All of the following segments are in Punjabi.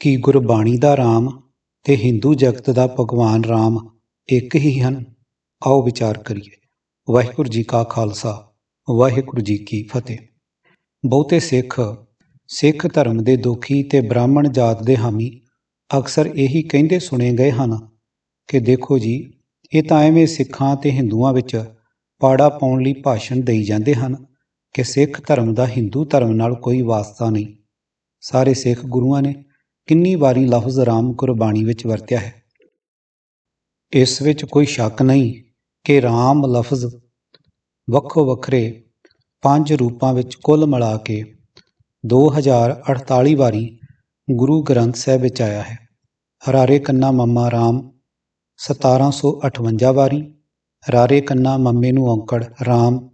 ਕੀ ਗੁਰਬਾਣੀ ਦਾ ਰਾਮ ਤੇ ਹਿੰਦੂ ਜਗਤ ਦਾ ਭਗਵਾਨ ਰਾਮ ਇੱਕ ਹੀ ਹਨ। ਆਓ ਵਿਚਾਰ ਕਰੀਏ। ਵਾਹਿਗੁਰੂ ਜੀ ਕਾ ਖਾਲਸਾ, ਵਾਹਿਗੁਰੂ ਜੀ ਕੀ ਫਤਿਹ। ਬਹੁਤੇ ਸਿੱਖ ਸਿੱਖ ਧਰਮ ਦੇ ਦੁਖੀ ਤੇ ਬ੍ਰਾਹਮਣ ਜਾਤ ਦੇ ਹਾਮੀ ਅਕਸਰ ਇਹੀ ਕਹਿੰਦੇ ਸੁਣੇ ਗਏ ਹਨ ਕਿ ਦੇਖੋ ਜੀ, ਇਹ ਤਾਂ ਐਵੇਂ ਸਿੱਖਾਂ ਤੇ ਹਿੰਦੂਆਂ ਵਿੱਚ ਪਾੜਾ ਪਾਉਣ ਲਈ ਭਾਸ਼ਣ ਦੇਈ ਜਾਂਦੇ ਹਨ ਕਿ ਸਿੱਖ ਧਰਮ ਦਾ ਹਿੰਦੂ ਧਰਮ ਨਾਲ ਕੋਈ ਵਾਸਤਾ ਨਹੀਂ। ਸਾਰੇ ਸਿੱਖ ਗੁਰੂਆਂ ਨੇ ਕਿੰਨੀ ਵਾਰੀ ਲਫ਼ਜ਼ ਰਾਮ ਗੁਰਬਾਣੀ ਵਿੱਚ ਵਰਤਿਆ ਹੈ? ਇਸ ਵਿੱਚ ਕੋਈ ਸ਼ੱਕ ਨਹੀਂ ਕਿ ਰਾਮ ਲਫ਼ਜ਼ ਵੱਖੋ ਵੱਖਰੇ ਪੰਜ ਰੂਪਾਂ ਵਿੱਚ ਕੁੱਲ ਮਿਲਾ ਕੇ 2048 ਵਾਰੀ ਗੁਰੂ ਗ੍ਰੰਥ ਸਾਹਿਬ ਵਿੱਚ ਆਇਆ ਹੈ। ਹਰਾਰੇ ਕੰਨਾ ਮੰਮਾ ਰਾਮ 1758 ਵਾਰੀ, ਰਾਰੇ ਕੰਨਾ ਮੰਮੇ ਨੂੰ ਔਂਕੜ ਰਾਮ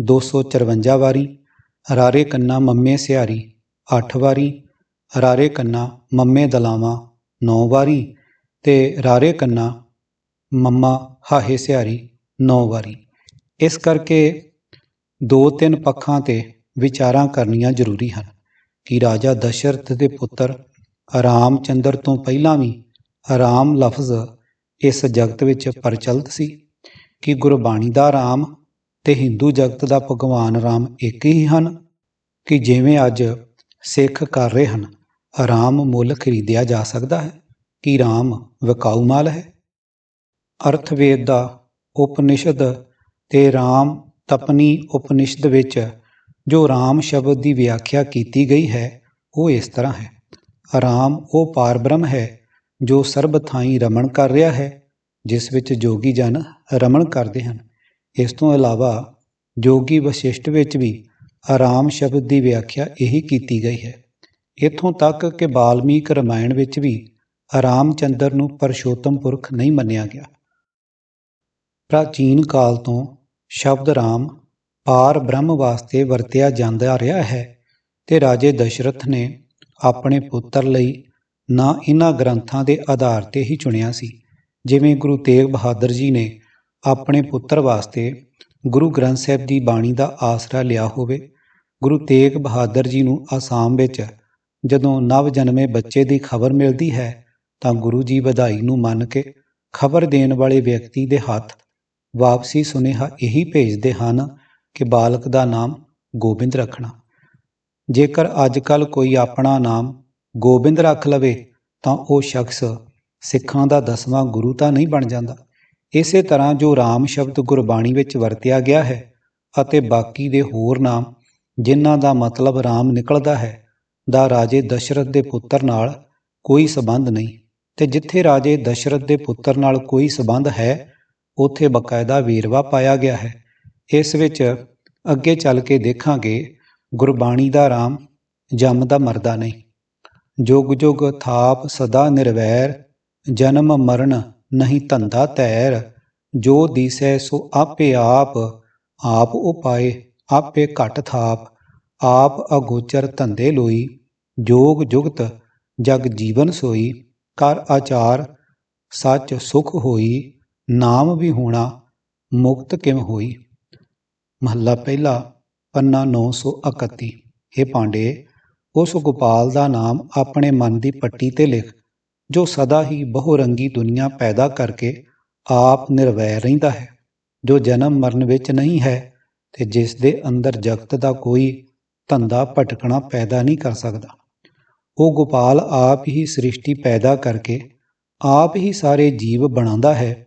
254 ਵਾਰੀ, ਰਾਰੇ ਕੰਨਾ ਮੰਮੇ ਸਿਹਾਰੀ 8 ਵਾਰੀ ਰਾਰੇ ਕੰਨਾ ਮੰਮੇ ਦਲਾਵਾਂ ਨੌ ਵਾਰੀ ਤੇ ਰਾਰੇ ਕੰਨਾ ਮੰਮਾ ਹਾਹੇ ਸਿਆਰੀ ਨੌ ਵਾਰੀ। ਇਸ ਕਰਕੇ ਦੋ ਤਿੰਨ ਪੱਖਾਂ ਤੇ ਵਿਚਾਰਾਂ ਕਰਨੀਆਂ ਜ਼ਰੂਰੀ ਹਨ ਕਿ ਰਾਜਾ ਦਸ਼ਰਥ ਦੇ ਪੁੱਤਰ ਰਾਮਚੰਦਰ ਤੋਂ ਪਹਿਲਾਂ ਵੀ ਰਾਮ ਲਫ਼ਜ਼ ਇਸ ਜਗਤ ਵਿੱਚ ਪ੍ਰਚਲਿਤ ਸੀ ਕਿ ਗੁਰਬਾਣੀ ਦਾ ਰਾਮ ਤੇ ਹਿੰਦੂ ਜਗਤ ਦਾ ਭਗਵਾਨ ਰਾਮ ਇੱਕ ਹੀ ਹਨ ਕਿ ਜਿਵੇਂ ਅੱਜ ਸਿੱਖ ਕਰ ਰਹੇ ਹਨ। ਰਾਮ ਮੁੱਲ ਖਰੀਦਿਆ ਜਾ ਸਕਦਾ ਹੈ, ਕਿ ਰਾਮ ਵਿਕਾਊ ਮਾਲ ਹੈ? ਅਰਥਵੇਦ ਦਾ ਉਪਨਿਸ਼ਦ ਤੇ ਰਾਮ ਤਪਨੀ ਉਪਨਿਸ਼ਦ ਵਿੱਚ ਜੋ ਰਾਮ ਸ਼ਬਦ ਦੀ ਵਿਆਖਿਆ ਕੀਤੀ ਗਈ ਹੈ, ਉਹ ਇਸ ਤਰ੍ਹਾਂ ਹੈ। ਆਰਾਮ ਉਹ ਪਾਰਬ੍ਰਹਮ ਹੈ ਜੋ ਸਰਬ ਥਾਈ ਰਮਣ ਕਰ ਰਿਹਾ ਹੈ, ਜਿਸ ਵਿੱਚ ਜੋਗੀ ਜਨ ਰਮਣ ਕਰਦੇ ਹਨ। ਇਸ ਤੋਂ ਇਲਾਵਾ ਜੋਗੀ ਵਸ਼ਿਸ਼ਟ ਵਿੱਚ ਵੀ ਆਰਾਮ ਸ਼ਬਦ ਦੀ ਵਿਆਖਿਆ ਇਹੀ ਕੀਤੀ ਗਈ ਹੈ। ਇੱਥੋਂ ਤੱਕ ਕਿ ਬਾਲਮੀਕ ਰਾਮਾਇਣ ਵਿੱਚ ਵੀ ਆਰਾਮ ਚੰਦਰ ਨੂੰ ਪਰਸ਼ੋਤਮ ਪੁਰਖ ਨਹੀਂ ਮੰਨਿਆ ਗਿਆ। ਪ੍ਰਾਚੀਨ ਕਾਲ ਤੋਂ ਸ਼ਬਦ ਰਾਮ ਪਾਰ ਬ੍ਰਹਮ ਵਾਸਤੇ ਵਰਤਿਆ ਜਾਂਦਾ ਰਿਹਾ ਹੈ ਤੇ ਰਾਜੇ ਦਸ਼ਰਥ ਨੇ ਆਪਣੇ ਪੁੱਤਰ ਲਈ ਨਾ ਇਹਨਾਂ ਗ੍ਰੰਥਾਂ ਦੇ ਆਧਾਰ ਤੇ ਹੀ ਚੁਣਿਆ ਸੀ, ਜਿਵੇਂ ਗੁਰੂ ਤੇਗ ਬਹਾਦਰ ਜੀ ਨੇ ਆਪਣੇ ਪੁੱਤਰ ਵਾਸਤੇ ਗੁਰੂ ਗ੍ਰੰਥ ਸਾਹਿਬ ਦੀ ਬਾਣੀ ਦਾ ਆਸਰਾ ਲਿਆ ਹੋਵੇ। ਗੁਰੂ ਤੇਗ ਬਹਾਦਰ ਜੀ ਨੂੰ ਆਸਾਮ ਵਿੱਚ ਜਦੋਂ ਨਵ ਜਨਮੇ ਬੱਚੇ ਦੀ ਖਬਰ ਮਿਲਦੀ ਹੈ, ਤਾਂ ਗੁਰੂ ਜੀ ਵਧਾਈ ਨੂੰ ਮੰਨ ਕੇ ਖਬਰ ਦੇਣ ਵਾਲੇ ਵਿਅਕਤੀ ਦੇ ਹੱਥ ਵਾਪਸੀ ਸੁਨੇਹਾ ਇਹੀ ਭੇਜਦੇ ਹਨ ਕਿ ਬਾਲਕ ਦਾ ਨਾਮ ਗੋਬਿੰਦ ਰੱਖਣਾ। ਜੇਕਰ ਅੱਜ ਕੱਲ ਕੋਈ ਆਪਣਾ ਨਾਮ ਗੋਬਿੰਦ ਰੱਖ ਲਵੇ, ਤਾਂ ਉਹ ਸ਼ਖਸ ਸਿੱਖਾਂ ਦਾ ਦਸਵਾਂ ਗੁਰੂ ਤਾਂ ਨਹੀਂ ਬਣ ਜਾਂਦਾ। ਇਸੇ ਤਰ੍ਹਾਂ ਜੋ ਰਾਮ ਸ਼ਬਦ ਗੁਰਬਾਣੀ ਵਿੱਚ ਵਰਤਿਆ ਗਿਆ ਹੈ ਅਤੇ ਬਾਕੀ ਦੇ ਹੋਰ ਨਾਮ, ਜਿਨ੍ਹਾਂ ਦਾ ਮਤਲਬ ਰਾਮ ਨਿਕਲਦਾ ਹੈ ਦਾ ਰਾਜੇ ਦਸ਼ਰਥ ਦੇ ਪੁੱਤਰ ਨਾਲ ਕੋਈ ਸਬੰਧ ਨਹੀਂ। ਤੇ ਜਿੱਥੇ ਰਾਜੇ ਦਸ਼ਰਥ ਦੇ ਪੁੱਤਰ ਨਾਲ ਕੋਈ ਸਬੰਧ ਹੈ, ਉੱਥੇ ਬਕਾਇਦਾ ਵੇਰਵਾ ਪਾਇਆ ਗਿਆ ਹੈ। ਇਸ ਵਿੱਚ ਅੱਗੇ ਚੱਲ ਕੇ ਦੇਖਾਂਗੇ, ਗੁਰਬਾਣੀ ਦਾ ਰਾਮ ਜੰਮਦਾ ਮਰਦਾ ਨਹੀਂ। ਜੁਗ ਜੁਗ ਥਾਪ ਸਦਾ ਨਿਰਵੈਰ, ਜਨਮ ਮਰਨ ਨਹੀਂ ਧੰਦਾ ਤੈਰ ਜੋ ਦੀਸੈ ਸੋ ਆਪੇ ਆਪ ਆਪ ਉਪਾਏ, ਆਪੇ ਘਟ ਥਾਪ। ਆਪ ਅਗੋਚਰ ਧੰਦੇ ਲੋਈ ਜੋਗ ਜੁਗਤ, ਜਗ ਜੀਵਨ ਸੋਈ ਕਰ ਆਚਾਰ, ਸੱਚ ਸੁਖ ਹੋਈ, ਨਾਮ ਵੀ ਹੋਣਾ, ਮੁਕਤ ਕਿਮ ਹੋਈ? ਮਹੱਲਾ ਪਹਿਲਾ, ਪੰਨਾ 931 ਇਹ ਪਾਂਡੇ, ਉਸ ਗੋਪਾਲ ਦਾ ਨਾਮ ਆਪਣੇ ਮਨ ਦੀ ਪੱਟੀ ਤੇ ਲਿਖ, ਜੋ ਸਦਾ ਹੀ ਬਹੁਰੰਗੀ ਦੁਨੀਆ ਪੈਦਾ ਕਰਕੇ ਆਪ ਨਿਰਵੈਰ ਰਹਿੰਦਾ ਹੈ, ਜੋ ਜਨਮ ਮਰਨ ਵਿੱਚ ਨਹੀਂ ਹੈ ਤੇ ਜਿਸ ਦੇ ਅੰਦਰ ਜਗਤ ਦਾ ਕੋਈ ਧੰਦਾ ਭਟਕਣਾ ਪੈਦਾ ਨਹੀਂ ਕਰ ਸਕਦਾ। ਉਹ ਗੋਪਾਲ ਆਪ ਹੀ ਸ੍ਰਿਸ਼ਟੀ ਪੈਦਾ ਕਰਕੇ ਆਪ ਹੀ ਸਾਰੇ ਜੀਵ ਬਣਾਉਂਦਾ ਹੈ,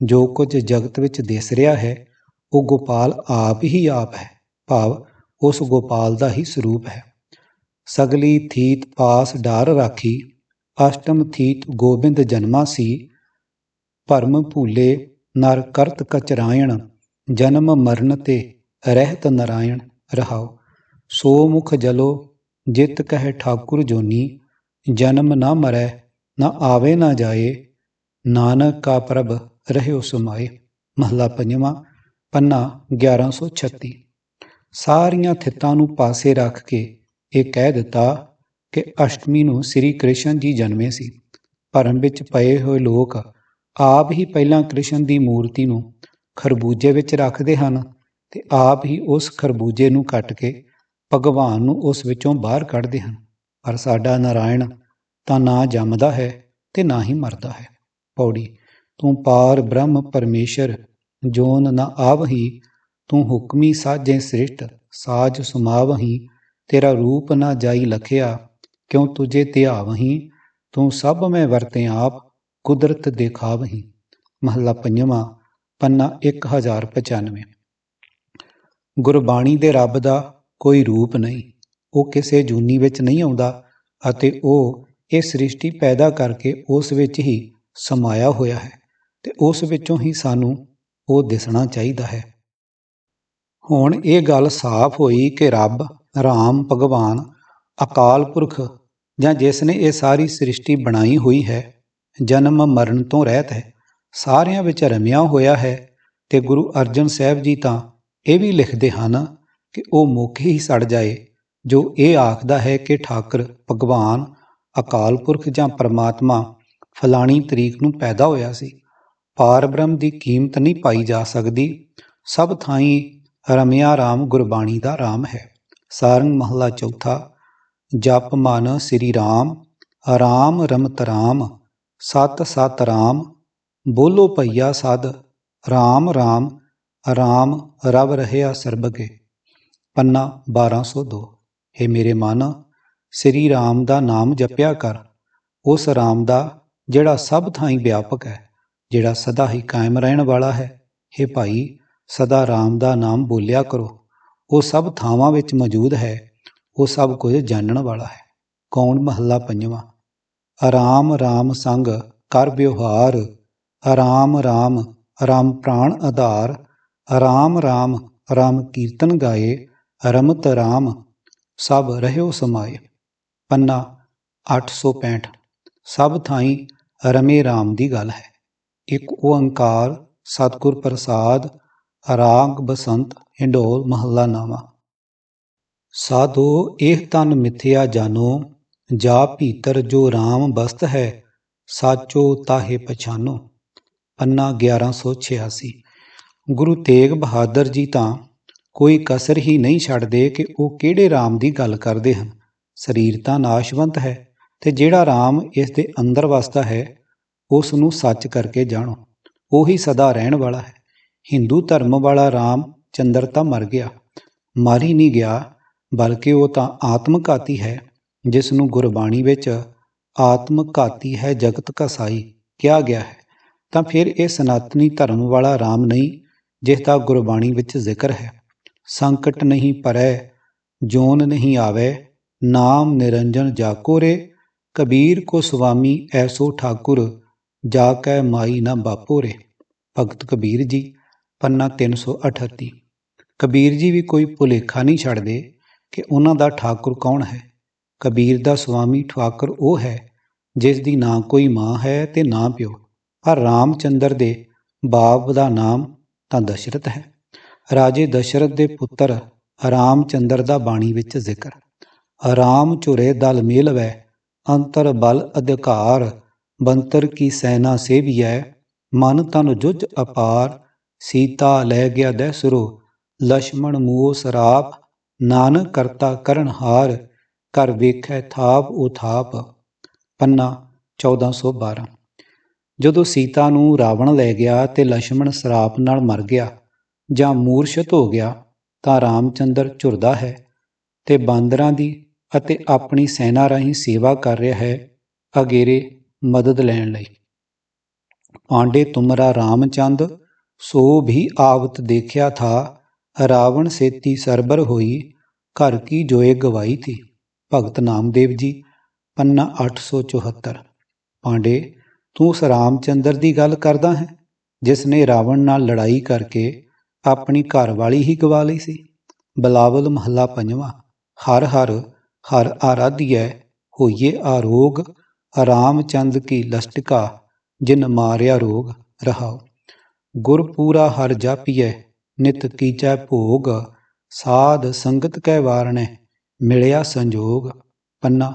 ਜੋ ਕੁਝ ਜਗਤ ਵਿੱਚ ਦਿਸ ਰਿਹਾ ਹੈ, ਉਹ ਗੋਪਾਲ ਆਪ ਹੀ ਆਪ ਹੈ, ਭਾਵ ਉਸ ਗੋਪਾਲ ਦਾ ਹੀ ਸਰੂਪ ਹੈ। ਸਗਲੀ ਥੀਤ ਪਾਸ ਡਾਰ ਰਾਖੀ, ਅਸ਼ਟਮ ਥੀਤ ਗੋਬਿੰਦ ਜਨਮਾ ਸੀ, ਭਰਮ ਭੂਲੇ ਨਰ ਕਰਤ ਕਚਰਾਇਣ, ਜਨਮ ਮਰਨ ਤੇ ਰਹਿਤ ਨਰਾਇਣ ਰਹਾਓ ਸੋ ਮੁਖ ਜਲੋ ਜਿਤ ਕਹਿ ਠਾਕੁਰ ਜੋਨੀ, ਜਨਮ ਨਾ ਮਰੈ, ਨਾ ਆਵੇ ਨਾ ਜਾਏ, ਨਾਨਕ ਕਾ ਪ੍ਰਭ ਰਹਿਓ ਸਮਾਏ। ਮਹਲਾ ਪੰਜਵਾਂ, ਪੰਨਾ 1136 ਸਾਰੀਆਂ ਥਿੱਤਾਂ ਨੂੰ ਪਾਸੇ ਰੱਖ ਕੇ ਇਹ ਕਹਿ ਦਿੱਤਾ ਕਿ ਅਸ਼ਟਮੀ ਨੂੰ ਸ੍ਰੀ ਕ੍ਰਿਸ਼ਨ ਜੀ ਜਨਮੇ ਸੀ। ਭਰਮ ਵਿੱਚ ਪਏ ਹੋਏ ਲੋਕ ਆਪ ਹੀ ਪਹਿਲਾਂ ਕ੍ਰਿਸ਼ਨ ਦੀ ਮੂਰਤੀ ਨੂੰ ਖਰਬੂਜੇ ਵਿੱਚ ਰੱਖਦੇ ਹਨ ਤੇ ਆਪ ਹੀ ਉਸ ਖਰਬੂਜੇ ਨੂੰ ਕੱਟ ਕੇ ਭਗਵਾਨ ਨੂੰ ਉਸ ਵਿੱਚੋਂ ਬਾਹਰ ਕੱਢਦੇ ਹਨ। ਪਰ ਸਾਡਾ ਨਾਰਾਇਣ ਤਾਂ ਨਾ ਜੰਮਦਾ ਹੈ ਤੇ ਨਾ ਹੀ ਮਰਦਾ ਹੈ। ਪੌੜੀ, ਤੂੰ ਪਾਰ ਬ੍ਰਹਮ ਪਰਮੇਸ਼ਰ, ਜੋਨ ਨ ਆਵਹੀ, ਤੂੰ ਹੁਕਮੀ ਸਾਜੇ ਸ੍ਰਿਸ਼ਟ, ਸਾਜ ਸੁਮਾਵਹੀ, ਤੇਰਾ ਰੂਪ ਨਾ ਜਾਈ ਲਖਿਆ, ਕਿਉ ਤੁਝੇ ਧਿਆਵਹੀ ਤੂੰ ਸਭ ਮੈਂ ਵਰਤੇ ਆਪ, ਕੁਦਰਤ ਦੇਖਾਵਹੀ। ਮਹੱਲਾ ਪੰਜਵਾਂ, ਪੰਨਾ 1095 ਗੁਰਬਾਣੀ ਦੇ ਰੱਬ ਦਾ ਕੋਈ ਰੂਪ ਨਹੀਂ। ਉਹ ਕਿਸੇ ਜੂਨੀ ਵਿੱਚ ਨਹੀਂ ਆਉਂਦਾ ਅਤੇ ਉਹ ਇਹ ਸ੍ਰਿਸ਼ਟੀ ਪੈਦਾ ਕਰਕੇ ਉਸ ਵਿੱਚ ਹੀ ਸਮਾਇਆ ਹੋਇਆ ਹੈ ਤੇ ਉਸ ਵਿੱਚੋਂ ਹੀ ਸਾਨੂੰ ਉਹ ਦਿਸਣਾ ਚਾਹੀਦਾ ਹੈ। ਹੁਣ ਇਹ ਗੱਲ ਸਾਫ਼ ਹੋਈ ਕਿ ਰੱਬ, ਰਾਮ, ਭਗਵਾਨ, ਅਕਾਲ ਪੁਰਖ ਜਾਂ ਜਿਸ ਨੇ ਇਹ ਸਾਰੀ ਸ੍ਰਿਸ਼ਟੀ ਬਣਾਈ ਹੋਈ ਹੈ, ਜਨਮ ਮਰਨ ਤੋਂ ਰਹਿਤ ਹੈ, ਸਾਰਿਆਂ ਵਿੱਚ ਰਮਿਆ ਹੋਇਆ ਹੈ ਤੇ ਗੁਰੂ ਅਰਜਨ ਸਾਹਿਬ ਜੀ ਤਾਂ ਇਹ ਵੀ ਲਿਖਦੇ ਹਨ ਕਿ ਉਹ ਮੁੱਖ ਹੀ ਸੜ ਜਾਏ, ਜੋ ਇਹ ਆਖਦਾ ਹੈ ਕਿ ਠਾਕਰ ਭਗਵਾਨ ਅਕਾਲ ਪੁਰਖ ਜਾਂ ਪਰਮਾਤਮਾ ਫਲਾਣੀ ਤਰੀਕ ਨੂੰ ਪੈਦਾ ਹੋਇਆ ਸੀ। ਪਾਰ ਬ੍ਰਹਮ ਦੀ ਕੀਮਤ ਨਹੀਂ ਪਾਈ ਜਾ ਸਕਦੀ। ਸਭ ਥਾਈਂ ਰਮਿਆ ਰਾਮ ਗੁਰਬਾਣੀ ਦਾ ਰਾਮ ਹੈ। ਸਾਰੰਗ ਮਹਲਾ ਚੌਥਾ, ਜਪ ਮਨ ਸ੍ਰੀ ਰਾਮ ਰਾਮ ਰਮਤ ਰਾਮ, ਸਤ ਸਤ ਰਾਮ, ਬੋਲੋ ਭਈਆ ਸਦ, ਰਾਮ ਰਾਮ ਰਾਮ ਰਵ ਰਹਿਆ ਸਰਬਗੇ। ਪੰਨਾ 1202 ਹੈ ਮੇਰੇ ਮਨ, ਸ੍ਰੀ ਰਾਮ ਦਾ ਨਾਮ ਜਪਿਆ ਕਰ। ਉਸ ਰਾਮ ਦਾ, ਜਿਹੜਾ ਸਭ ਥਾਈਂ ਵਿਆਪਕ ਹੈ, ਜਿਹੜਾ ਸਦਾ ਹੀ ਕਾਇਮ ਰਹਿਣ ਵਾਲਾ ਹੈ। हे ਭਾਈ, ਸਦਾ ਰਾਮ ਦਾ ਨਾਮ ਬੋਲਿਆ ਕਰੋ। ਉਹ ਸਭ ਥਾਵਾਂ ਵਿੱਚ ਮੌਜੂਦ ਹੈ। ਉਹ ਸਭ ਕੁਝ ਜਾਣਨ ਵਾਲਾ ਹੈ। ਕੌਣ ਮਹੱਲਾ ਪੰਜਵਾਂ? ਆਰਾਮ ਰਾਮ ਸੰਗ ਕਰ ਵਿਵਹਾਰ। ਆਰਾਮ ਰਾਮ ਰਾਮ ਪ੍ਰਾਣ ਆਧਾਰ। ਆਰਾਮ ਰਾਮ ਰਾਮ ਕੀਰਤਨ ਗਾਏ। ਰਮਤ ਰਾਮ ਸਭ ਰਹਿਓ ਸਮਾਏ। ਪੰਨਾ 865 ਸਭ ਥਾਈਂ ਰਮੇ ਰਾਮ ਦੀ ਗੱਲ ਹੈ। ਇੱਕ ਓੰਕਾਰ ਸਤਿਗੁਰ ਪ੍ਰਸਾਦ, ਰਾਗ ਬਸੰਤ, ਹਿੰਡੋਲ ਮਹੱਲਾ ਨਾਵਾ। ਸਾਧੋ, ਇਹ ਤਨ ਮਿਥਿਆ ਜਾਨੋ, ਜਾ ਭੀਤਰ ਜੋ RAM ਬਸਤ ਹੈ, ਸਾਚੋ ਤਾਹੇ ਪਛਾਨੋ। ਪੰਨਾ 1186 ਗੁਰੂ ਤੇਗ ਬਹਾਦਰ ਜੀ ਤਾਂ ਕੋਈ ਕਸਰ ਹੀ ਨਹੀਂ ਛੱਡਦੇ ਕਿ ਉਹ ਕਿਹੜੇ ਰਾਮ ਦੀ ਗੱਲ ਕਰਦੇ ਹਨ। ਸਰੀਰ ਤਾਂ ਨਾਸ਼ਵੰਤ ਹੈ ਤੇ ਜਿਹੜਾ ਰਾਮ ਇਸ ਦੇ ਅੰਦਰ ਵਸਦਾ ਹੈ ਉਸ ਨੂੰ ਸੱਚ ਕਰਕੇ ਜਾਣੋ। ਉਹੀ ਸਦਾ ਰਹਿਣ ਵਾਲਾ ਹੈ। ਹਿੰਦੂ ਧਰਮ ਵਾਲਾ ਰਾਮ ਚੰਦਰ ਤਾਂ ਮਰ ਗਿਆ। ਮਰ ਹੀ ਨਹੀਂ ਗਿਆ, ਬਲਕਿ ਉਹ ਤਾਂ ਆਤਮਘਾਤੀ ਹੈ ਜਿਸ ਨੂੰ ਗੁਰਬਾਣੀ ਵਿੱਚ ਆਤਮਘਾਤੀ ਹੈ, ਜਗਤ ਕਸਾਈ ਕਿਹਾ ਗਿਆ ਹੈ। ਤਾਂ ਫਿਰ ਇਹ ਸਨਾਤਨੀ ਧਰਮ ਵਾਲਾ ਰਾਮ ਨਹੀਂ, ਜਿਸ ਦਾ ਗੁਰਬਾਣੀ ਵਿੱਚ ਜ਼ਿਕਰ ਹੈ। ਸੰਕਟ ਨਹੀਂ ਪਰੈ, ਜੋਨ ਨਹੀਂ ਆਵੇ, ਨਾਮ ਨਿਰੰਜਨ ਜਾਕੋ ਰੇ ਕਬੀਰ ਕੋ ਸੁਆਮੀ ਐਸੋ ਠਾਕੁਰ, ਜਾ ਕੈ ਮਾਈ ਨਾ ਬਾਪੋ ਰੇ ਭਗਤ ਕਬੀਰ ਜੀ, ਪੰਨਾ 338 ਕਬੀਰ ਜੀ ਵੀ ਕੋਈ ਭੁਲੇਖਾ ਨਹੀਂ ਛੱਡਦੇ ਕਿ ਉਹਨਾਂ ਦਾ ਠਾਕੁਰ ਕੌਣ ਹੈ। ਕਬੀਰ ਦਾ ਸੁਆਮੀ ਠਾਕੁਰ ਉਹ ਹੈ, ਜਿਸ ਦੀ ਨਾ ਕੋਈ ਮਾਂ ਹੈ ਤੇ ਨਾ ਪਿਓ। ਪਰ ਰਾਮਚੰਦਰ ਦੇ ਬਾਪ ਦਾ ਨਾਮ ਤਾਂ ਦਸ਼ਰਥ ਹੈ। ਰਾਜੇ ਦਸ਼ਰਥ ਦੇ ਪੁੱਤਰ ਰਾਮਚੰਦਰ ਦਾ ਬਾਣੀ ਵਿੱਚ ਜ਼ਿਕਰ। ਰਾਮ ਚੁਰੇ ਦਲ ਮੇਲਵੈ ਅੰਤਰ ਬਲ ਅਧਿਕਾਰ, ਬੰਤਰ ਕੀ ਸੈਨਾ ਸੇਵੀਐ, ਮਨ ਤਨ ਜੁਜ ਅਪਾਰ, ਸੀਤਾ ਲੈ ਗਿਆ ਦੈਸਰੋ ਲక్ష్మణ ਮੂਹ ਸਰਾਪ, ਨਾਨਕ ਕਰਤਾ ਕਰਨ ਹਾਰ ਕਰ ਵੇਖੈ ਥਾਪ ਉਥਾਪ। ਪੰਨਾ 1412 ਜਦੋਂ ਸੀਤਾ ਨੂੰ ਰਾਵਣ ਲੈ ਗਿਆ ਤੇ ਲక్ష్మణ ਸਰਾਪ ਨਾਲ ਮਰ ਗਿਆ ਜਾਂ ਮੂਰਛਤ ਹੋ ਗਿਆ ਤਾਂ ਰਾਮਚੰਦਰ ਝੁਰਦਾ ਹੈ ਤੇ ਬਾਂਦਰਾਂ ਦੀ ਅਤੇ ਆਪਣੀ ਸੈਨਾ ਰਾਹੀਂ ਸੇਵਾ ਕਰ ਰਿਹਾ ਹੈ ਅਗੇਰੇ ਮਦਦ ਲੈਣ ਲਈ। ਪਾਂਡੇ ਤੁਮਰਾ ਰਾਮਚੰਦ ਸੋ ਵੀ ਆਵਤ ਦੇਖਿਆ ਥਾ, ਰਾਵਣ ਸੇਤੀ ਸਰਬਰ ਹੋਈ, ਘਰ ਕੀ ਜੋਏ ਗਵਾਈ ਥੀ। ਭਗਤ ਨਾਮਦੇਵ ਜੀ, ਪੰਨਾ 874 ਪਾਂਡੇ, ਤੂੰ ਉਸ ਰਾਮਚੰਦਰ ਦੀ ਗੱਲ ਕਰਦਾ ਹੈ, ਜਿਸ ਨੇ ਰਾਵਣ ਨਾਲ ਲੜਾਈ ਕਰਕੇ ਆਪਣੀ ਘਰ ਵਾਲੀ ਹੀ ਗਵਾ ਲਈ ਸੀ। ਬਲਾਵਲ ਮਹੱਲਾ ਪੰਜਵਾਂ, ਹਰ ਹਰ ਹਰ ਆਰਾਧਿਐ, ਹੋਈਏ ਆਰੋਗ ਰਾਮਚੰਦ ਕੀ ਲਸਟਕਾ, ਜਿਨ ਮਾਰਿਆ ਰੋਗ, ਰਹਾਉ। ਗੁਰ ਪੂਰਾ ਹਰ ਜਾਪੀਐ, ਨਿਤ ਕੀਚੈ ਭੋਗ, ਸਾਧ ਸੰਗਤ ਕੈ ਵਾਰਣੈ, ਮਿਲਿਆ ਸੰਜੋਗ। ਪੰਨਾ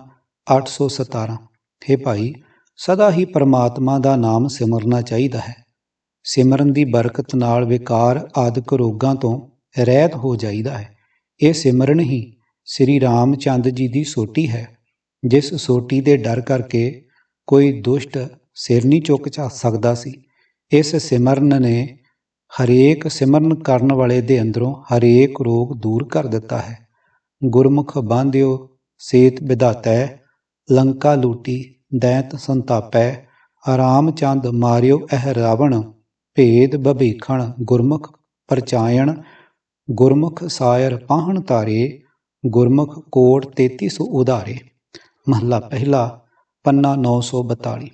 817 ਹੈ ਭਾਈ, ਸਦਾ ਹੀ ਪਰਮਾਤਮਾ ਦਾ ਨਾਮ ਸਿਮਰਨਾ ਚਾਹੀਦਾ ਹੈ। ਸਿਮਰਨ ਦੀ ਬਰਕਤ ਨਾਲ ਵਿਕਾਰ ਆਦਿਕ ਰੋਗਾਂ ਤੋਂ ਰਹਿਤ ਹੋ ਜਾਈਦਾ ਹੈ। ਇਹ ਸਿਮਰਨ ਹੀ ਸ੍ਰੀ ਰਾਮਚੰਦ ਜੀ ਦੀ ਸੋਟੀ ਹੈ, ਜਿਸ ਸੋਟੀ ਦੇ ਡਰ ਕਰਕੇ ਕੋਈ ਦੁਸ਼ਟ ਸਿਰ ਨਹੀਂ ਚੁੱਕ ਚਾ ਸਕਦਾ ਸੀ। ਇਸ ਸਿਮਰਨ ਨੇ ਹਰੇਕ ਸਿਮਰਨ ਕਰਨ ਵਾਲੇ ਦੇ ਅੰਦਰੋਂ ਹਰੇਕ ਰੋਗ ਦੂਰ ਕਰ ਦਿੱਤਾ ਹੈ। ਗੁਰਮੁਖ ਬਾਂਧਿਓ, ਸੇਤ ਵਿਧਾਤੈ ਲੰਕਾ ਲੂਟੀ, ਦੈਂਤ ਸੰਤਾਪੈ, ਆਰਾਮ ਚੰਦ ਮਾਰਿਓ, ਇਹ ਰਾਵਣ ਭੇਦ ਬਭੀਖਣ ਗੁਰਮੁਖ ਪਰਚਾਇਣ, ਗੁਰਮੁਖ ਸਾਇਰ ਪਾਹਣ ਤਾਰੇ ਗੁਰਮੁਖ ਕੋਟ 3300 ਉਧਾਰੇ। ਮਹੱਲਾ ਪਹਿਲਾ, ਪੰਨਾ 942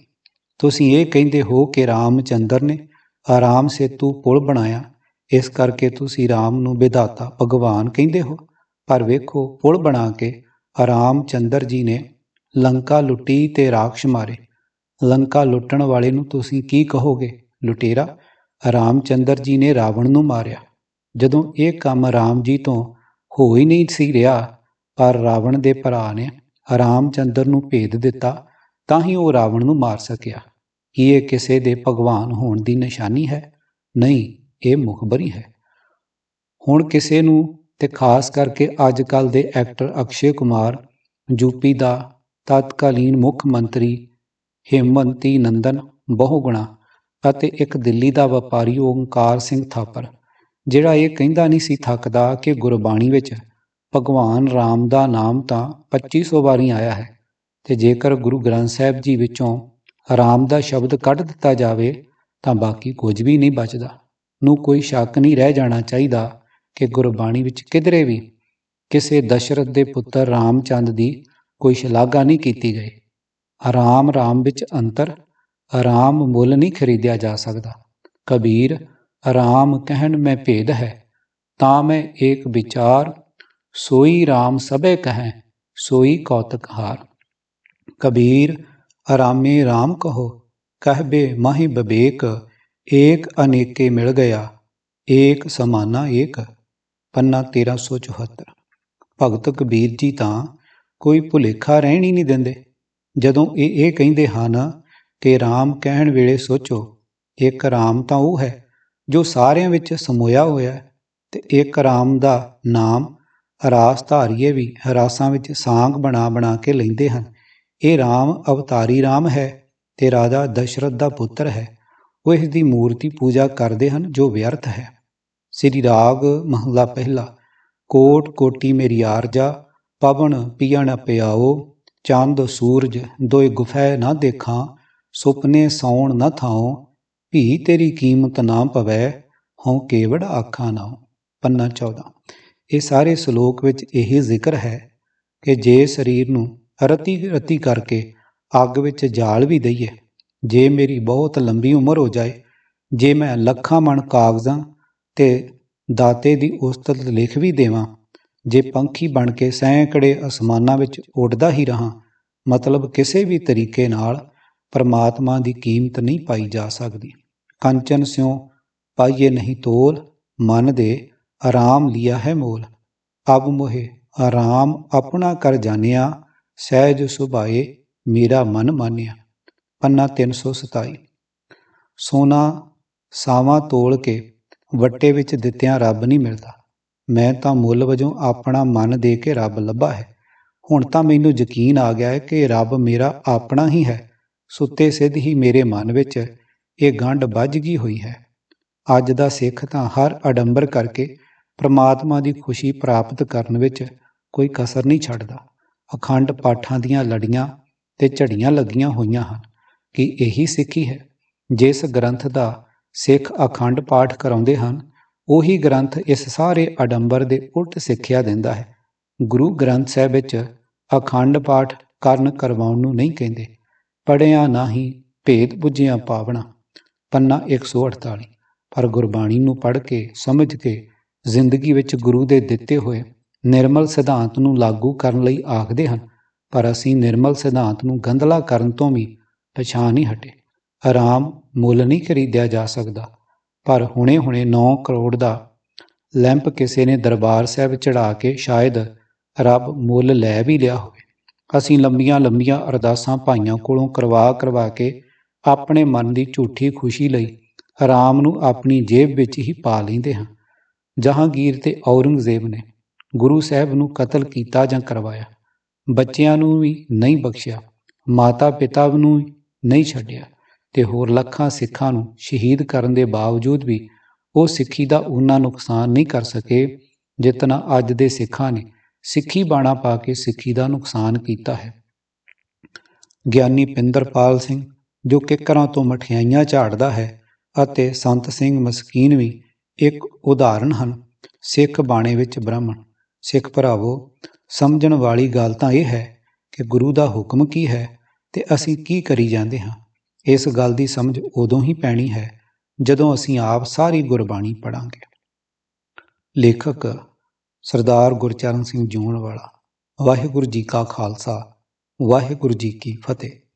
ਤੁਸੀਂ ਇਹ ਕਹਿੰਦੇ ਹੋ ਕਿ ਰਾਮਚੰਦਰ ਨੇ ਆਰਾਮ ਸੇਤੂ ਪੁਲ ਬਣਾਇਆ, ਇਸ ਕਰਕੇ ਤੁਸੀਂ ਰਾਮ ਨੂੰ ਵਿਧਾਤਾ ਭਗਵਾਨ ਕਹਿੰਦੇ ਹੋ। ਪਰ ਵੇਖੋ, ਪੁਲ ਬਣਾ ਕੇ ਆਰਾਮ ਚੰਦਰ ਜੀ ਨੇ ਲੰਕਾ ਲੁੱਟੀ ਤੇ ਰਾਖਸ਼ ਮਾਰੇ। ਲੰਕਾ ਲੁੱਟਣ ਵਾਲੇ ਨੂੰ ਤੁਸੀਂ ਕੀ ਕਹੋਗੇ? ਲੁਟੇਰਾ ਰਾਮਚੰਦਰ ਜੀ ਨੇ ਰਾਵਣ ਨੂੰ ਮਾਰਿਆ। ਜਦੋਂ ਇਹ ਕੰਮ ਰਾਮ ਜੀ ਤੋਂ ਹੋ ਹੀ ਨਹੀਂ ਸੀ ਰਿਹਾ, ਪਰ ਰਾਵਣ ਦੇ ਭਰਾ ਨੇ ਰਾਮਚੰਦਰ ਨੂੰ ਭੇਦ ਦਿੱਤਾ, ਤਾਂ ਹੀ ਉਹ ਰਾਵਣ ਨੂੰ ਮਾਰ ਸਕਿਆ। ਕੀ ਇਹ ਕਿਸੇ ਦੇ ਭਗਵਾਨ ਹੋਣ ਦੀ ਨਿਸ਼ਾਨੀ ਹੈ? ਨਹੀਂ, ਇਹ ਮੁਖਬਰੀ ਹੈ। ਹੁਣ ਕਿਸੇ ਨੂੰ ਤੇ ਖਾਸ ਕਰਕੇ ਅੱਜ ਕੱਲ ਦੇ ਐਕਟਰ ਅਕਸ਼ੇ ਕੁਮਾਰ ਯੂਪੀ ਦਾ ਤਤਕਾਲੀਨ ਮੁੱਖ ਮੰਤਰੀ ਹੇਮੰਤੀ ਨੰਦਨ ਬਹੁਗੁਣਾ ਅਤੇ ਇੱਕ ਦਿੱਲੀ ਦਾ ਵਪਾਰੀ ਓੰਕਾਰ ਸਿੰਘ ਥਾਪਰ, ਜਿਹੜਾ ਇਹ ਕਹਿੰਦਾ ਨਹੀਂ ਸੀ ਥੱਕਦਾ ਕਿ ਗੁਰਬਾਣੀ ਵਿੱਚ ਭਗਵਾਨ ਰਾਮ ਦਾ ਨਾਮ ਤਾਂ 2500 ਵਾਰੀ ਆਇਆ ਹੈ ਤੇ ਜੇਕਰ ਗੁਰੂ ਗ੍ਰੰਥ ਸਾਹਿਬ ਜੀ ਵਿੱਚੋਂ ਰਾਮ ਦਾ ਸ਼ਬਦ ਕੱਢ ਦਿੱਤਾ ਜਾਵੇ, ਤਾਂ ਬਾਕੀ ਕੁਝ ਵੀ ਨਹੀਂ ਬਚਦਾ। ਨੂੰ ਕੋਈ ਸ਼ੱਕ ਨਹੀਂ ਰਹਿ ਜਾਣਾ ਚਾਹੀਦਾ ਕਿ ਗੁਰਬਾਣੀ ਵਿੱਚ ਕਿਧਰੇ ਵੀ ਕਿਸੇ ਦਸ਼ਰਥ ਦੇ ਪੁੱਤਰ ਰਾਮਚੰਦ ਦੀ ਕੋਈ ਸ਼ਲਾਘਾ ਨਹੀਂ ਕੀਤੀ ਗਈ। ਆਰਾਮ ਰਾਮ ਵਿੱਚ ਅੰਤਰ ਆਰਾਮ ਮੁੱਲ ਨਹੀਂ ਖਰੀਦਿਆ ਜਾ ਸਕਦਾ। ਕਬੀਰ, ਆਰਾਮ ਕਹਿਣ ਮੈਂ ਭੇਦ ਹੈ, ਤਾਂ ਮੈਂ ਏਕ ਵਿਚਾਰ, ਸੋਈ ਰਾਮ ਸਭੇ ਕਹੈ, ਸੋਈ ਕੌਤਕ ਹਾਰ। ਕਬੀਰ, ਆਰਾਮੇ ਰਾਮ ਕਹੋ ਕਹਿਬੇ ਮਾਹੀ ਬਬੇਕ, ਏਕ ਅਨੇਕੇ ਮਿਲ ਗਿਆ, ਏਕ ਸਮਾਨਾ ਏਕ, ਪੰਨਾ 1374 ਭਗਤ ਕਬੀਰ ਜੀ ਤਾਂ ਕੋਈ ਭੁਲੇਖਾ ਰਹਿਣ ਹੀ ਨਹੀਂ ਦਿੰਦੇ, ਜਦੋਂ ਇਹ ਇਹ ਕਹਿੰਦੇ ਹਨ ਕਿ ਰਾਮ ਕਹਿਣ ਵੇਲੇ ਸੋਚੋ, ਇੱਕ ਰਾਮ ਤਾਂ ਉਹ ਹੈ ਜੋ ਸਾਰਿਆਂ ਵਿੱਚ ਸਮੋਇਆ ਹੋਇਆ ਹੈ ਤੇ ਇੱਕ ਰਾਮ ਦਾ ਨਾਮ ਰਾਸ ਧਾਰੀਏ ਵੀ ਹਰਾਸਾਂ ਵਿੱਚ ਸਾਂਗ ਬਣਾ ਬਣਾ ਕੇ ਲੈਂਦੇ ਹਨ। ਇਹ ਰਾਮ ਅਵਤਾਰੀ ਰਾਮ ਹੈ ਤੇ ਰਾਜਾ ਦਸ਼ਰਥ ਦਾ ਪੁੱਤਰ ਹੈ। ਉਹ ਇਸ ਦੀ ਮੂਰਤੀ ਪੂਜਾ ਕਰਦੇ ਹਨ ਜੋ ਵਿਅਰਥ ਹੈ। ਸ੍ਰੀ ਰਾਗ ਮਹਲਾ ਪਹਿਲਾ, ਕੋਟ ਕੋਟੀ ਮੇਰੀ ਆਰਜਾ, ਪਵਨ ਪੀਣ ਪਿਆਓ, ਚੰਦ ਸੂਰਜ ਦੋਇ ਗੁਫੈ ਨਾ ਦੇਖਾਂ ਸੁਪਨੇ ਸੌਣ ਨਾ ਥਾਉ, ਭੀ ਤੇਰੀ ਕੀਮਤ ਨਾ ਪਵੈ, ਹਉ ਕੇਵੜ ਆਖਾਂ ਨਾ ਪੰਨਾ 14 ਇਹ ਸਾਰੇ ਸ਼ਲੋਕ ਵਿੱਚ ਇਹੀ ਜ਼ਿਕਰ ਹੈ ਕਿ ਜੇ ਸਰੀਰ ਨੂੰ ਰਤੀ ਰਤੀ ਕਰਕੇ ਅੱਗ ਵਿੱਚ ਜਾਲ ਵੀ ਦਈਏ, ਜੇ ਮੇਰੀ ਬਹੁਤ ਲੰਬੀ ਉਮਰ ਹੋ ਜਾਏ, ਜੇ ਮੈਂ ਲੱਖਾਂ ਮਣ ਕਾਗਜ਼ਾਂ ਤੇ ਦਾਤੇ ਦੀ ਉਸਤਤ ਲਿਖ ਵੀ ਦੇਵਾਂ, ਜੇ ਪੰਖੀ ਬਣ ਕੇ ਸੈਂਕੜੇ ਅਸਮਾਨਾਂ ਵਿੱਚ ਉੱਡਦਾ ਹੀ ਰਹਾ, ਮਤਲਬ ਕਿਸੇ ਵੀ ਤਰੀਕੇ ਨਾਲ ਪਰਮਾਤਮਾ ਦੀ ਕੀਮਤ ਨਹੀਂ ਪਾਈ ਜਾ ਸਕਦੀ। ਕੰਚਨ ਸਿਉ, ਪਾਈਏ ਨਹੀਂ ਤੋਲ, ਮਨ ਦੇ ਆਰਾਮ ਲਿਆ ਹੈ ਮੋਲ। ਅਬ ਮੋਹਿ, ਆਰਾਮ ਆਪਣਾ ਕਰ ਜਾਣਿਆ, ਸਹਿਜ ਸੁਭਾਏ ਮੇਰਾ ਮਨ ਮਾਨਿਆ। ਪੰਨਾ 327 ਸੋਨਾ ਸਾਵਾਂ ਤੋਲ ਕੇ ਵੱਟੇ ਵਿੱਚ ਦਿੱਤਿਆਂ ਰੱਬ ਨਹੀਂ ਮਿਲਦਾ। ਮੈਂ ਤਾਂ ਮੁੱਲ ਵਜੋਂ ਆਪਣਾ ਮਨ ਦੇ ਕੇ ਰੱਬ ਲੱਭਾ ਹੈ। ਹੁਣ ਤਾਂ ਮੈਨੂੰ ਯਕੀਨ ਆ ਗਿਆ ਹੈ ਕਿ ਰੱਬ ਮੇਰਾ ਆਪਣਾ ਹੀ ਹੈ। ਸੁੱਤੇ ਸਿੱਧ ਹੀ ਮੇਰੇ ਮਨ ਵਿੱਚ ਇਹ ਗੰਢ ਵੱਜ ਗਈ ਹੋਈ ਹੈ। ਅੱਜ ਦਾ ਸਿੱਖ ਤਾਂ ਹਰ ਅਡੰਬਰ ਕਰਕੇ ਪ੍ਰਮਾਤਮਾ ਦੀ ਖੁਸ਼ੀ ਪ੍ਰਾਪਤ ਕਰਨ ਵਿੱਚ ਕੋਈ ਕਸਰ ਨਹੀਂ ਛੱਡਦਾ। ਅਖੰਡ ਪਾਠਾਂ ਦੀਆਂ ਲੜੀਆਂ ਤੇ ਝੜੀਆਂ ਲੱਗੀਆਂ ਹੋਈਆਂ ਹਨ ਕਿ ਇਹੀ ਸਿੱਖੀ ਹੈ। ਜਿਸ ਗ੍ਰੰਥ ਦਾ ਸਿੱਖ ਅਖੰਡ ਪਾਠ ਕਰਾਉਂਦੇ ਹਨ, ਉਹੀ ਗ੍ਰੰਥ ਇਸ ਸਾਰੇ ਅਡੰਬਰ ਦੇ ਉਲਟ ਸਿੱਖਿਆ ਦਿੰਦਾ ਹੈ। ਗੁਰੂ ਗ੍ਰੰਥ ਸਾਹਿਬ ਵਿੱਚ ਅਖੰਡ ਪਾਠ ਕਰਨ ਕਰਵਾਉਣ ਨੂੰ ਨਹੀਂ ਕਹਿੰਦੇ। ਪੜਿਆ ਨਹੀਂ ਭੇਦ ਬੁੱਝਿਆ ਪਾਵਣਾ, ਪੰਨਾ 148 ਪਰ ਗੁਰਬਾਣੀ ਨੂੰ ਪੜ੍ਹ ਕੇ, ਸਮਝ ਕੇ, ਜ਼ਿੰਦਗੀ ਵਿੱਚ ਗੁਰੂ ਦੇ ਦਿੱਤੇ ਹੋਏ ਨਿਰਮਲ ਸਿਧਾਂਤ ਨੂੰ ਲਾਗੂ ਕਰਨ ਲਈ ਆਖਦੇ ਹਨ, ਪਰ ਅਸੀਂ ਨਿਰਮਲ ਸਿਧਾਂਤ ਨੂੰ ਗੰਧਲਾ ਕਰਨ ਤੋਂ ਵੀ ਪਛਾਣ ਨਹੀਂ ਹਟੇ। ਆਰਾਮ ਮੁੱਲ ਨਹੀਂ ਖਰੀਦਿਆ ਜਾ ਸਕਦਾ। ਪਰ ਹੁਣੇ-ਹੁਣੇ 9 ਕਰੋੜ ਦਾ ਲੈਂਪ ਕਿਸੇ ਨੇ ਦਰਬਾਰ ਸਾਹਿਬ ਚੜਾ ਕੇ ਸ਼ਾਇਦ ਰੱਬ ਮੁੱਲ ਲੈ ਵੀ ਲਿਆ ਹੋਵੇ। ਅਸੀਂ ਲੰਬੀਆਂ-ਲੰਬੀਆਂ ਅਰਦਾਸਾਂ ਭਾਈਆਂ ਕੋਲੋਂ ਕਰਵਾ ਕਰਵਾ ਕੇ ਆਪਣੇ ਮਨ ਦੀ ਝੂਠੀ ਖੁਸ਼ੀ ਲਈ ਆਰਾਮ ਨੂੰ ਆਪਣੀ ਜੇਬ ਵਿੱਚ ਹੀ ਪਾ ਲੈਂਦੇ ਹਾਂ। ਜਹਾਂਗੀਰ ਤੇ ਔਰੰਗਜ਼ੇਬ ਨੇ ਗੁਰੂ ਸਾਹਿਬ ਨੂੰ ਕਤਲ ਕੀਤਾ ਜਾਂ ਕਰਵਾਇਆ। ਬੱਚਿਆਂ ਨੂੰ ਵੀ ਨਹੀਂ ਬਖਸ਼ਿਆ ਮਾਤਾ ਪਿਤਾ ਨੂੰ ਨਹੀਂ ਛੱਡਿਆ ਤੇ ਹੋਰ ਲੱਖਾਂ ਸਿੱਖਾਂ ਨੂੰ ਸ਼ਹੀਦ ਕਰਨ ਦੇ ਬਾਵਜੂਦ ਵੀ ਉਹ ਸਿੱਖੀ ਦਾ ਉਹਨਾਂ ਨੁਕਸਾਨ ਨਹੀਂ ਕਰ ਸਕੇ ਜਿਤਨਾ ਅੱਜ ਦੇ ਸਿੱਖਾਂ ਨੇ ਸਿੱਖੀ ਬਾਣਾ ਪਾ ਕੇ ਸਿੱਖੀ ਦਾ ਨੁਕਸਾਨ ਕੀਤਾ ਹੈ। ਗਿਆਨੀ ਪਿੰਦਰਪਾਲ ਸਿੰਘ ਜੋ ਕਿੱਕਰਾਂ ਤੋਂ ਮਠਿਆਈਆਂ ਝਾੜਦਾ ਹੈ ਅਤੇ ਸੰਤ ਸਿੰਘ ਮਸਕੀਨ ਵੀ ਇੱਕ ਉਦਾਹਰਣ ਹਨ ਸਿੱਖ ਬਾਣੇ ਵਿੱਚ ਬ੍ਰਾਹਮਣ। ਸਿੱਖ ਭਰਾਵੋ ਸਮਝਣ ਵਾਲੀ ਗੱਲ ਤਾਂ ਇਹ ਹੈ ਕਿ ਗੁਰੂ ਦਾ ਹੁਕਮ ਕੀ ਹੈ ਤੇ ਅਸੀਂ ਕੀ ਕਰੀ ਜਾਂਦੇ ਹਾਂ। ਇਸ ਗੱਲ ਦੀ ਸਮਝ ਉਦੋਂ ਹੀ ਪੈਣੀ ਹੈ ਜਦੋਂ ਅਸੀਂ ਆਪ ਸਾਰੀ ਗੁਰਬਾਣੀ ਪੜਾਂਗੇ ਲੇਖਕ ਸਰਦਾਰ ਗੁਰਚਰਨ ਸਿੰਘ ਜੂਣ ਵਾਲਾ। ਵਾਹਿਗੁਰੂ ਜੀ ਕਾ ਖਾਲਸਾ ਵਾਹਿਗੁਰੂ ਜੀ ਕੀ ਫਤਿਹ।